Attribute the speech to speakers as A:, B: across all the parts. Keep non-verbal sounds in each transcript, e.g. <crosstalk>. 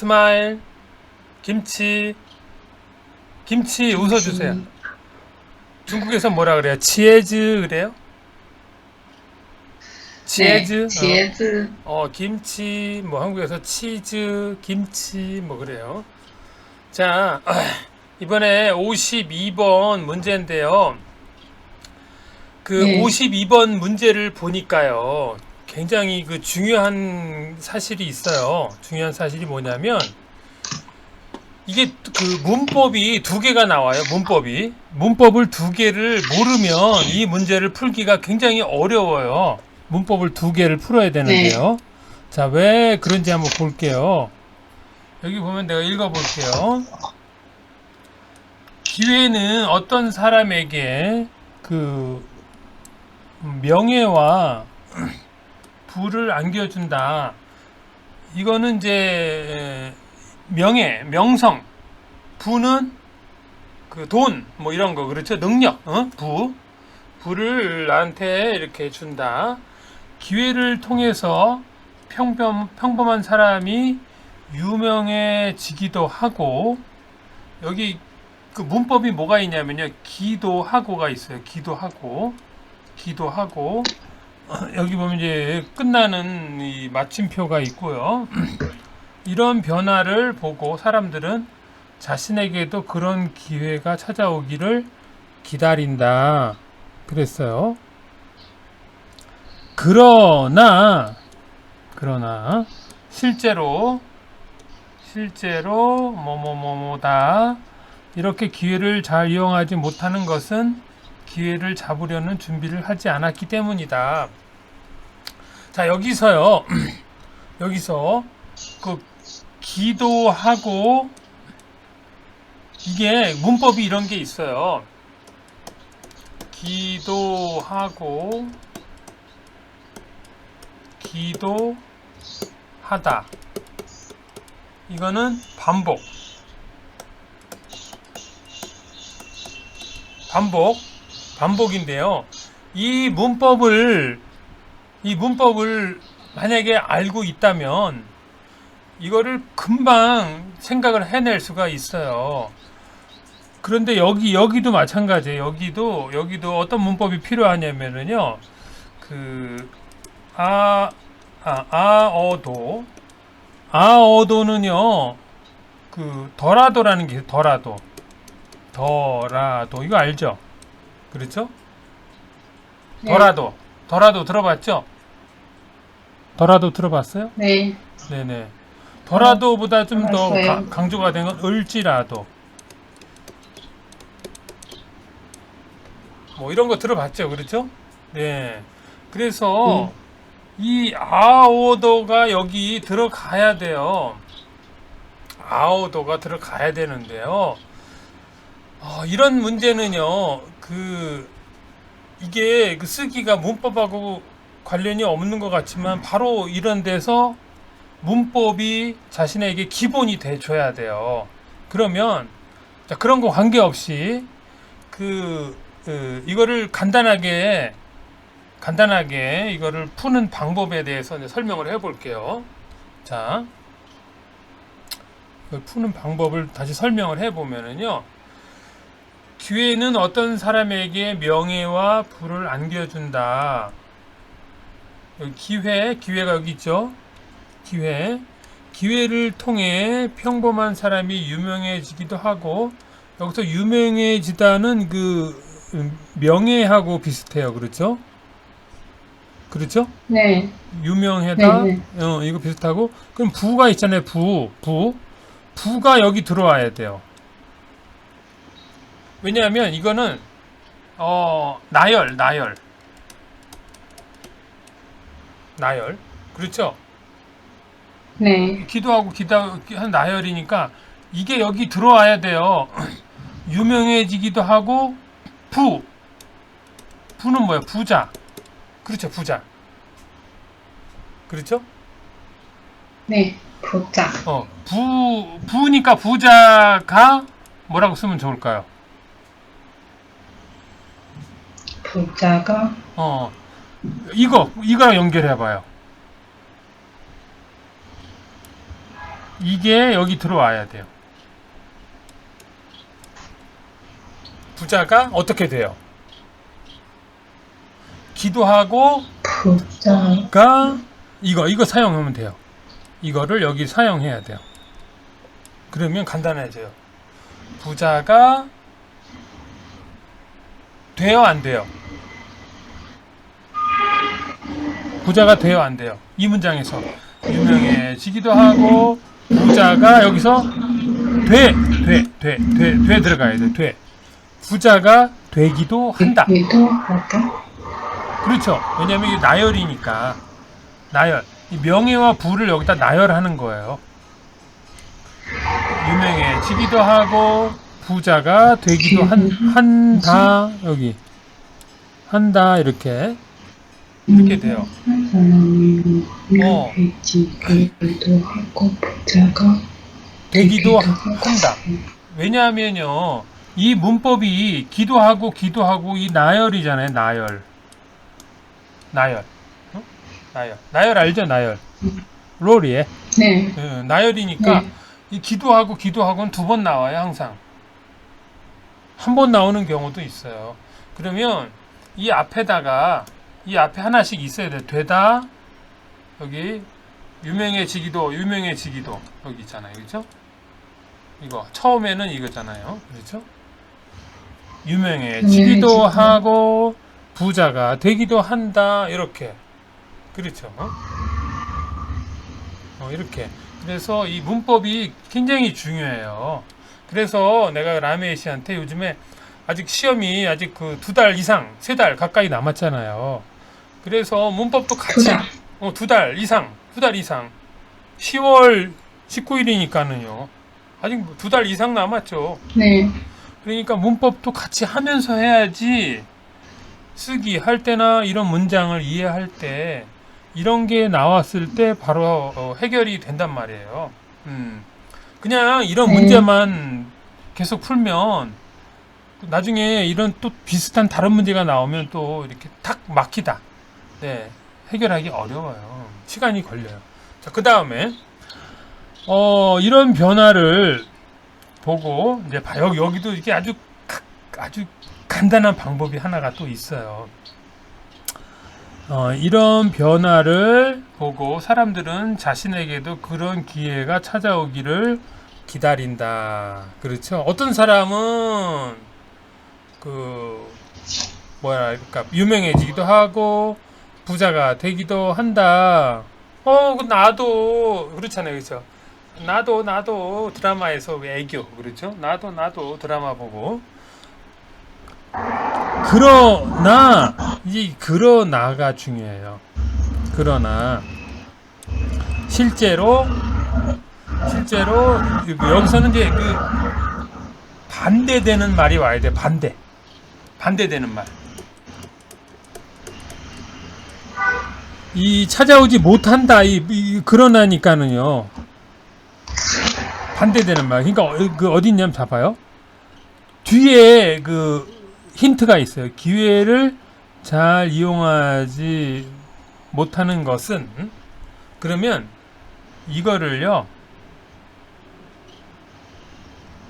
A: 스마일, 김치, 김치 웃어주세요. 중국에서 뭐라 그래요? 치에즈 그래요? 치에즈?
B: 네, 지혜즈.
A: 어, 어, 김치, 뭐 한국에서 치즈, 김치, 뭐 그래요. 자, <clears throat> 이번에 52번 문제인데요. 그
B: 네.
A: 52번 문제를 보니까요. 굉장히 그 중요한 사실이 있어요. 중요한 사실이 뭐냐면 이게 그 문법이 두 개가 나와요. 문법이. 문법을 두 개를 모르면 이 문제를 풀기가 굉장히 어려워요. 문법을 두 개를 풀어야 되는데요. 자, 왜 그런지 한번 볼게요. 여기 보면 내가 읽어볼게요. 기회는 어떤 사람에게 그 명예와 부를 안겨준다. 이거는 이제 명예, 명성, 부는 그 돈, 뭐 이런 거 그렇죠? 능력, 어? 부, 부를 나한테 이렇게 준다. 기회를 통해서 평범, 평범한 사람이 유명해지기도 하고 여기 그 문법이 뭐가 있냐면요. 기도하고가 있어요. 기도하고 기도하고 어, 여기 보면 이제 끝나는 이 마침표가 있고요. 이런 변화를 보고 사람들은 자신에게도 그런 기회가 찾아오기를 기다린다. 그랬어요. 그러나 그러나 실제로 실제로 뭐뭐뭐뭐다 이렇게 기회를 잘 이용하지 못하는 것은 기회를 잡으려는 준비를 하지 않았기 때문이다. 자 여기서요 <clears throat> 여기서 그 기도하고 이게 문법이 이런 게 있어요. 기도하고 기도하다. 이거는 반복. 반복. 반복인데요. 이 문법을 이 문법을 만약에 알고 있다면 이거를 금방 생각을 해낼 수가 있어요. 그런데 여기 여기도 마찬가지예요. 여기도 여기도 어떤 문법이 필요하냐면은요. 그 아, 아, 아어도 아어도는요. 그 더라도라는 게. 더라도 더라도 이거 알죠? 그렇죠?
B: 네.
A: 더라도 더라도 들어봤죠? 더라도 들어봤어요?
B: 네.
A: 네네. 더라도보다 좀 더
B: 알았어요.
A: 강조가 된 건 을지라도. 뭐 이런 거 들어봤죠, 그렇죠? 네. 그래서 이 아오도가 여기 들어가야 돼요. 아오도가 들어가야 되는데요. 어, 이런 문제는요, 그 이게 그 쓰기가 문법하고 관련이 없는 것 같지만 바로 이런 데서 문법이 자신에게 기본이 돼 줘야 돼요. 그러면 자, 그런 거 관계없이 그, 그 이거를 간단하게 간단하게 이거를 푸는 방법에 대해서 설명을 해 볼게요. 자. 푸는 방법을 다시 설명을 해 보면은요. 기회는 어떤 사람에게 명예와 부를 안겨준다. 기회, 기회가 여기 있죠. 기회. 기회를 통해 평범한 사람이 유명해지기도 하고 여기서 유명해지다는 그 음, 명예하고 비슷해요. 그렇죠? 그렇죠?
B: 네.
A: 유명하다.
B: 네,
A: 어, 이거 비슷하고 그럼 부가 있잖아요. 부. 부. 부가 여기 들어와야 돼요. 왜냐하면 이거는 어, 나열, 나열. 나열. 그렇죠?
B: 네.
A: 기도하고 기도한 나열이니까 이게 여기 들어와야 돼요. <clears throat> 유명해지기도 하고 부. 부는 뭐야? 부자. 그렇죠, 부자. 그렇죠?
B: 네. 부자.
A: 어, 부 부니까 부자가 뭐라고 쓰면 좋을까요?
B: 부자가
A: 어, 이거 이거랑 연결해 봐요. 이게 여기 들어와야 돼요. 부자가 어떻게 돼요? 기도하고
B: 부자,
A: 가 이거 이거 사용하면 돼요. 이거를 여기 사용해야 돼요. 그러면 간단해져요. 부자가 돼요 안 돼요? 부자가 돼요 안 돼요? 이 문장에서 유명해지기도 하고 부자가 여기서 돼, 돼, 돼, 돼, 돼 들어가야 돼. 돼. 부자가 되기도 한다. 그렇죠. 왜냐면 이게 나열이니까. 나열. 이 명예와 부를 여기다 나열하는 거예요. 유명해지기도 하고 부자가 되기도 한, 한다. 여기. 한다. 이렇게. 이렇게 돼요. 어.
B: 부자가
A: 되기도 한다. 왜냐하면요. 이 문법이 기도하고 기도하고 이 나열이잖아요. 나열. 나열. 어? 나열. 나열 알죠? 나열. 롤이에.
B: 네,
A: 예, 나열이니까
B: 네.
A: 이 기도하고 기도하고는 두 번 나와요, 항상. 한 번 나오는 경우도 있어요. 그러면 이 앞에다가 이 앞에 하나씩 있어야 돼. 되다. 여기 유명해지기도, 유명해지기도 여기 있잖아요. 그렇죠? 이거 처음에는 이거잖아요. 그렇죠?
B: 유명해지기도.
A: 하고 부자가 되기도 한다. 이렇게. 그렇죠? 어? 어, 이렇게. 그래서 이 문법이 굉장히 중요해요. 그래서 내가 라메이 씨한테 요즘에 아직 시험이 아직 그 두 달 이상, 세 달 가까이 남았잖아요. 그래서 문법도 같이
B: 두 달.
A: 어, 두 달 이상, 두 달 이상. 10월 19일이니까는요. 아직 두 달 이상 남았죠.
B: 네,
A: 그러니까 문법도 같이 하면서 해야지 쓰기 할 때나 이런 문장을 이해할 때 이런 게 나왔을 때 바로 어, 해결이 된단 말이에요. 음. 그냥 이런
B: 네.
A: 문제만 계속 풀면 나중에 이런 또 비슷한 다른 문제가 나오면 또 이렇게 탁 막히다. 네. 해결하기 어려워요. 시간이 걸려요. 자, 그 다음에 어, 이런 변화를 보고 이제 봐 여기 여기도 이게 아주 가- 아주 간단한 방법이 하나가 또 있어요. 어, 이런 변화를 보고 사람들은 자신에게도 그런 기회가 찾아오기를 기다린다. 그렇죠? 어떤 사람은 그 뭐랄까 유명해지기도 하고 부자가 되기도 한다. 어, 그 나도 그렇잖아요, 그렇죠? 나도 나도 드라마에서 왜 애교 그렇죠? 나도 나도 드라마 보고 그러나 이 그러나가 중요해요. 그러나 실제로 실제로 여기서는 이제 그 반대되는 말이 와야 돼. 반대. 반대되는 말. 이 찾아오지 못한다. 이, 이 그러나니까는요. 반대되는 말. 그러니까 어, 그 어디 있냐면 잡아요. 뒤에 그 힌트가 있어요. 기회를 잘 이용하지 못하는 것은 음? 그러면 이거를요.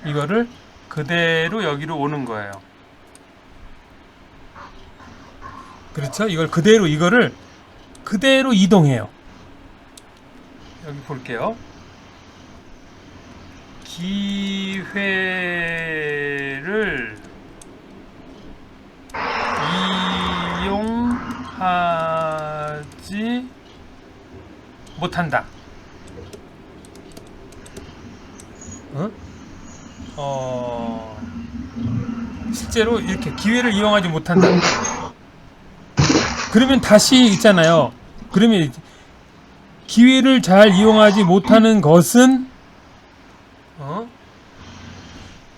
A: 이거를 그대로 여기로 오는 거예요. 그렇죠? 이걸 그대로 이거를 그대로 이동해요. 여기 볼게요. 기회를 이용하지 못한다. 어? 어, 실제로 이렇게 기회를 이용하지 못한다. 그러면 다시 있잖아요. 그러면 기회를 잘 이용하지 못하는 것은 어?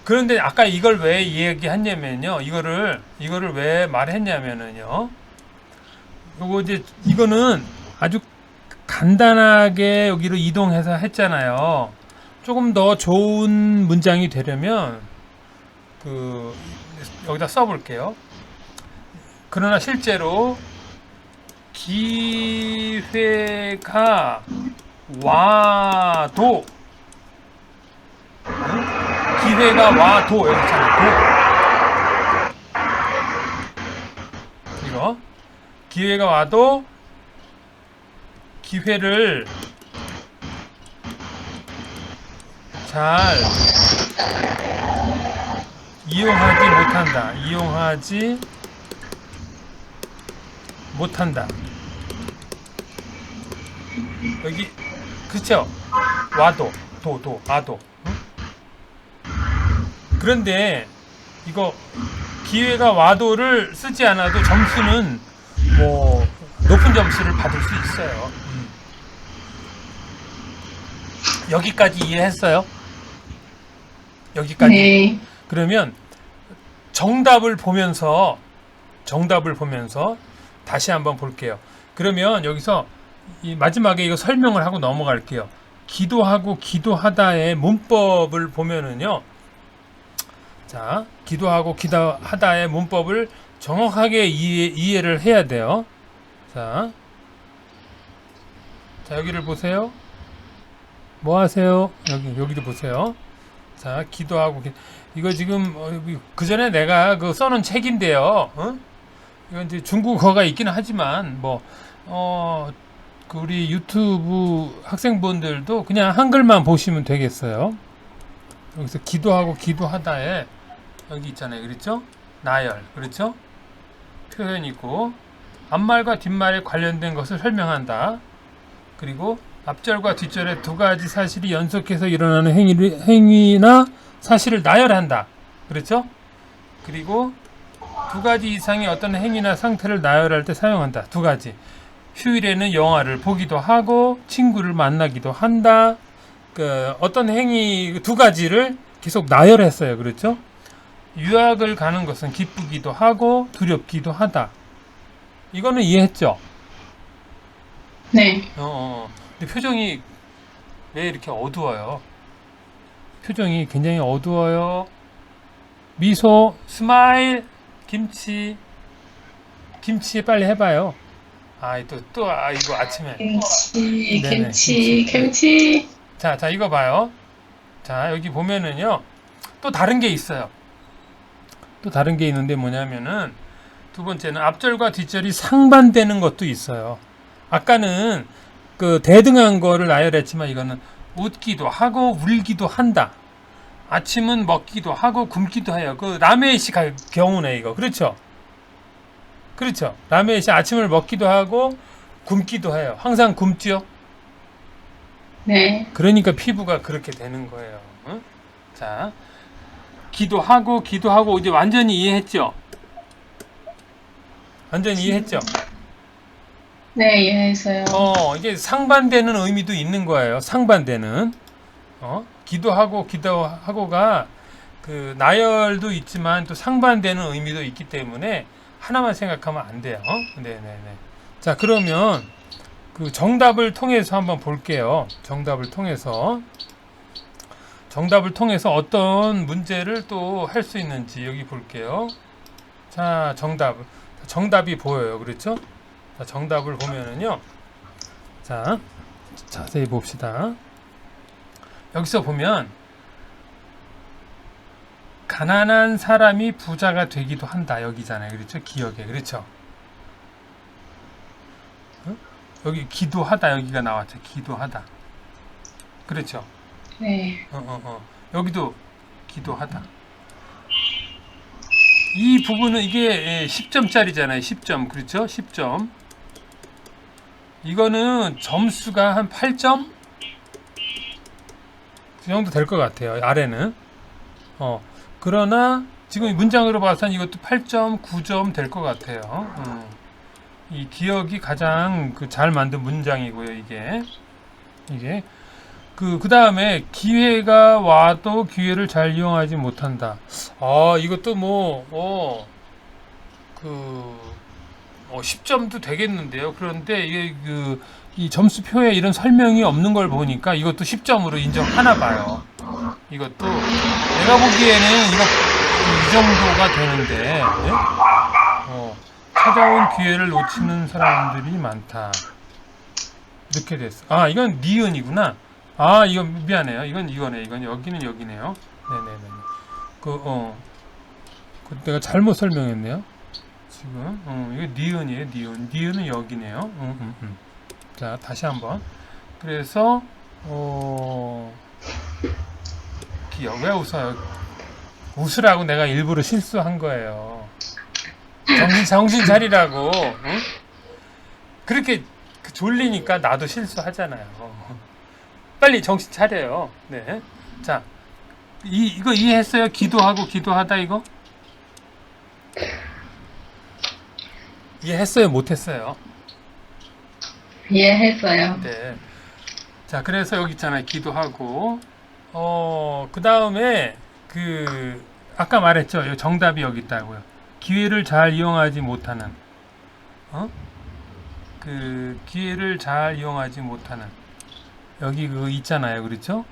A: 그런데 아까 이걸 왜 이야기했냐면요. 이거를 이거를 왜 말했냐면은요. 요거 이제 이거는 아주 간단하게 여기로 이동해서 했잖아요. 조금 더 좋은 문장이 되려면 그 여기다 써볼게요. 그러나 실제로 기회가 와도 기회가 와도 여기 있잖아요. 도. 이거 기회가 와도 기회를 잘 이용하지 못한다. 이용하지 못한다. 여기 그쵸? 와도 도도 아도. 응? 그런데 이거 기회가 와도를 쓰지 않아도 점수는 뭐 높은 점수를 받을 수 있어요. 음. 여기까지 이해했어요? 여기까지.
B: 네.
A: 그러면 정답을 보면서 정답을 보면서 다시 한번 볼게요. 그러면 여기서 이 마지막에 이거 설명을 하고 넘어갈게요. 기도하고 기도하다의 문법을 보면은요. 자, 기도하고 기도하다의 문법을 정확하게 이해, 이해를 해야 돼요. 자, 자 여기를 보세요. 뭐 하세요? 여기 여기도 보세요. 자, 기도하고 기- 이거 지금 그 전에 내가 그 써놓은 책인데요. 어? 이건 이제 중국어가 있기는 하지만 뭐 어, 그 우리 유튜브 학생분들도 그냥 한글만 보시면 되겠어요. 여기서 기도하고 기도하다에 여기 있잖아요. 그렇죠? 나열. 그렇죠? 표현 있고 앞말과 뒷말에 관련된 것을 설명한다. 그리고 앞절과 뒷절에 두 가지 사실이 연속해서 일어나는 행위를, 행위나 사실을 나열한다. 그렇죠? 그리고 두 가지 이상의 어떤 행위나 상태를 나열할 때 사용한다. 두 가지. 휴일에는 영화를 보기도 하고 친구를 만나기도 한다. 그 어떤 행위 두 가지를 계속 나열했어요. 그렇죠? 유학을 가는 것은 기쁘기도 하고 두렵기도 하다. 이거는 이해했죠?
B: 네.
A: 어, 어. 근데 표정이 왜 이렇게 어두워요? 표정이 굉장히 어두워요. 미소, 스마일, 김치, 김치 빨리 해봐요. 아, 또, 또, 아, 이거 아침에.
B: 김치,
A: 네네,
B: 김치,
A: 김치.
B: 김치.
A: 자, 자, 이거 봐요. 자, 여기 보면은요. 또 다른 게 있어요. 또 다른 게 있는데 뭐냐면은 두 번째는 앞절과 뒷절이 상반되는 것도 있어요. 아까는 그 대등한 거를 나열했지만 이거는 웃기도 하고 울기도 한다. 아침은 먹기도 하고 굶기도 해요. 그 라메이 씨갈 경우네 이거. 그렇죠? 그렇죠. 라메이 씨 아침을 먹기도 하고 굶기도 해요. 항상 굶죠.
B: 네.
A: 그러니까 피부가 그렇게 되는 거예요. 응? 자, 기도하고 기도하고 이제 완전히 이해했죠? 완전히 이해했죠?
B: 네, 이해했어요.
A: 어, 이게 상반되는 의미도 있는 거예요. 상반되는. 어? 기도하고 기도하고가 그 나열도 있지만 또 상반되는 의미도 있기 때문에 하나만 생각하면 안 돼요. 네, 네, 네. 자, 그러면 그 정답을 통해서 한번 볼게요. 정답을 통해서 정답을 통해서 어떤 문제를 또 할 수 있는지 여기 볼게요. 자, 정답. 정답이 보여요. 그렇죠? 자, 정답을 보면은요. 자, 자세히 봅시다. 여기서 보면 가난한 사람이 부자가 되기도 한다. 여기잖아요. 그렇죠? 기억에. 그렇죠? 어? 여기 기도하다 여기가 나왔죠. 기도하다. 그렇죠?
B: 네.
A: 어, 어, 어. 여기도 기도하다. 이 부분은 이게 10점짜리잖아요. 10점. 그렇죠? 10점. 이거는 점수가 한 8점? 그 정도 될 것 같아요. 아래는. 어. 그러나 지금 문장으로 봐서는 이것도 8점, 9점 될 것 같아요. 어. 이 기억이 가장 그 잘 만든 문장이고요. 이게. 이게 그, 그 다음에 기회가 와도 기회를 잘 이용하지 못한다. 아, 이것도 뭐, 어, 그, 어, 10점도 되겠는데요. 그런데 이게 그, 이 점수표에 이런 설명이 없는 걸 보니까 이것도 10점으로 인정하나 봐요. 이것도 내가 보기에는 이거 이 정도가 되는데, 네? 어, 찾아온 기회를 놓치는 사람들이 많다. 이렇게 됐어. 아, 이건 니은이구나. 아, 이건 미안해요. 이건 이거네. 이건 여기는 여기네요. 네네네. 그, 어. 그 내가 잘못 설명했네요. 지금. 어, 이거 니은이에요, 니은. 니은은 여기네요. 음, 음, 음. 자, 다시 한번. 그래서, 어, 기억. 왜 웃어요? 웃으라고 내가 일부러 실수한 거예요. 정신, 정신 차리라고. 응? 그렇게 그 졸리니까 나도 실수하잖아요. 빨리 정신 차려요. 네. 자, 이, 이거 이해했어요? 기도하고 기도하다 이거? 이해했어요? 못했어요?
B: 이해했어요.
A: 네. 자, 그래서 여기 있잖아요. 기도하고. 어, 그 다음에, 그, 아까 말했죠. 정답이 여기 있다고요. 기회를 잘 이용하지 못하는, 어? 그, 기회를 잘 이용하지 못하는. 여기 그 있잖아요. 그렇죠?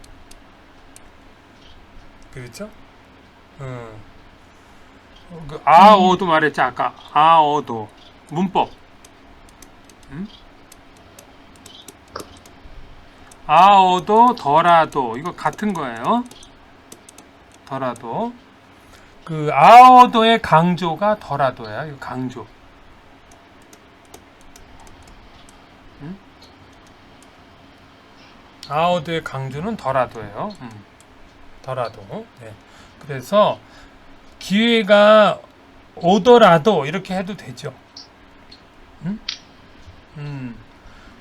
A: 그렇죠? 음. 어, 그 아어도 말했지 아까 아어도 문법 음? 아어도 더라도 이거 같은 거예요. 더라도 그 아어도의 강조가 더라도야. 이거 강조. 음? 아어도의 강조는 더라도예요. 음. 더라도. 네. 그래서 기회가 오더라도 이렇게 해도 되죠. 음? 음.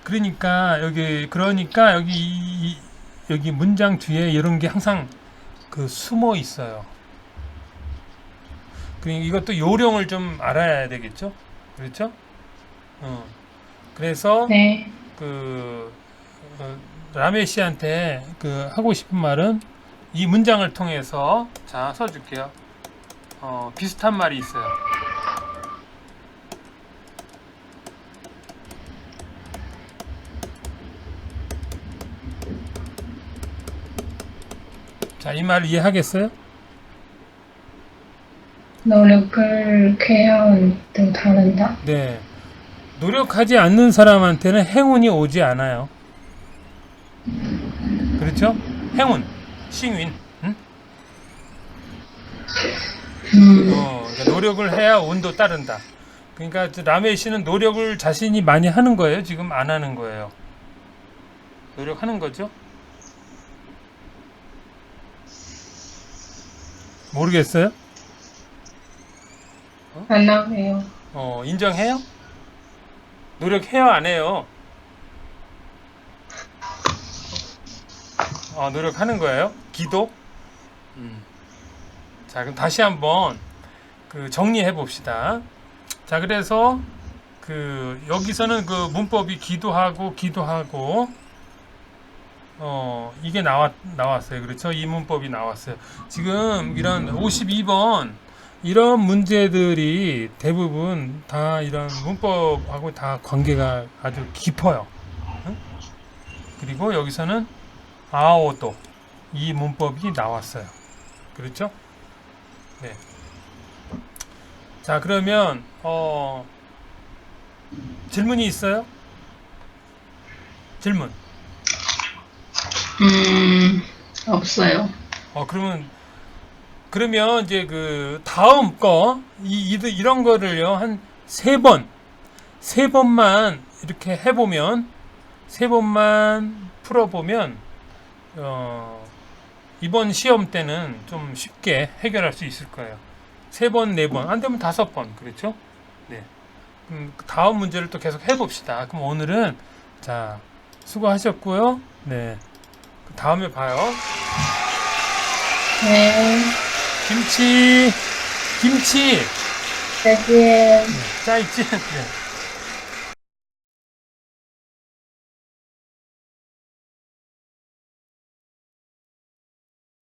A: 그러니까 여기 그러니까 여기 이- 이- 여기 문장 뒤에 이런 게 항상 그 숨어 있어요. 그 이것도 요령을 좀 알아야 되겠죠? 그렇죠? 어. 그래서
B: 네.
A: 그 어, 라메 씨한테 그 하고 싶은 말은 이 문장을 통해서 자 써줄게요. 어, 비슷한 말이 있어요. 자, 이 말 이해하겠어요?
B: 노력을 해야도 다른다.
A: 네. 노력하지 않는 사람한테는 행운이 오지 않아요. 그렇죠? 행운,幸运. 응?
B: 음.
A: 어, 그러니까 노력을 해야 운도 따른다. 그러니까 저 라메 씨는 노력을 자신이 많이 하는 거예요. 지금 안 하는 거예요. 노력하는 거죠? 모르겠어요?
B: 안 나와요.
A: 어, 인정해요? 노력해요, 안 해요? 어, 노력하는 거예요? 기도? 음. 자, 그럼 다시 한번 그 정리해 봅시다. 자, 그래서 그 여기서는 그 문법이 기도하고 기도하고 어, 이게 나왔 나왔어요. 그렇죠? 이 문법이 나왔어요. 지금 이런 52번 이런 문제들이 대부분 다 이런 문법하고 다 관계가 아주 깊어요. 응? 그리고 여기서는 아오도 이 문법이 나왔어요. 그렇죠? 네. 자, 그러면 어 질문이 있어요? 질문.
B: 음. 없어요.
A: 어 그러면 그러면 이제 그 다음 거 이, 이 이런 거를요 한 세 번 세 번만 이렇게 해보면 세 번만 풀어보면 어 이번 시험 때는 좀 쉽게 해결할 수 있을 거예요. 세 번, 네 번, 안 되면 다섯 번, 그렇죠? 네. 그럼 그 다음 문제를 또 계속 해봅시다. 그럼 오늘은 자 수고하셨고요. 네. 그 다음에 봐요.
B: 네.
A: 김치 김치
B: 再见。
A: 짜있지 네.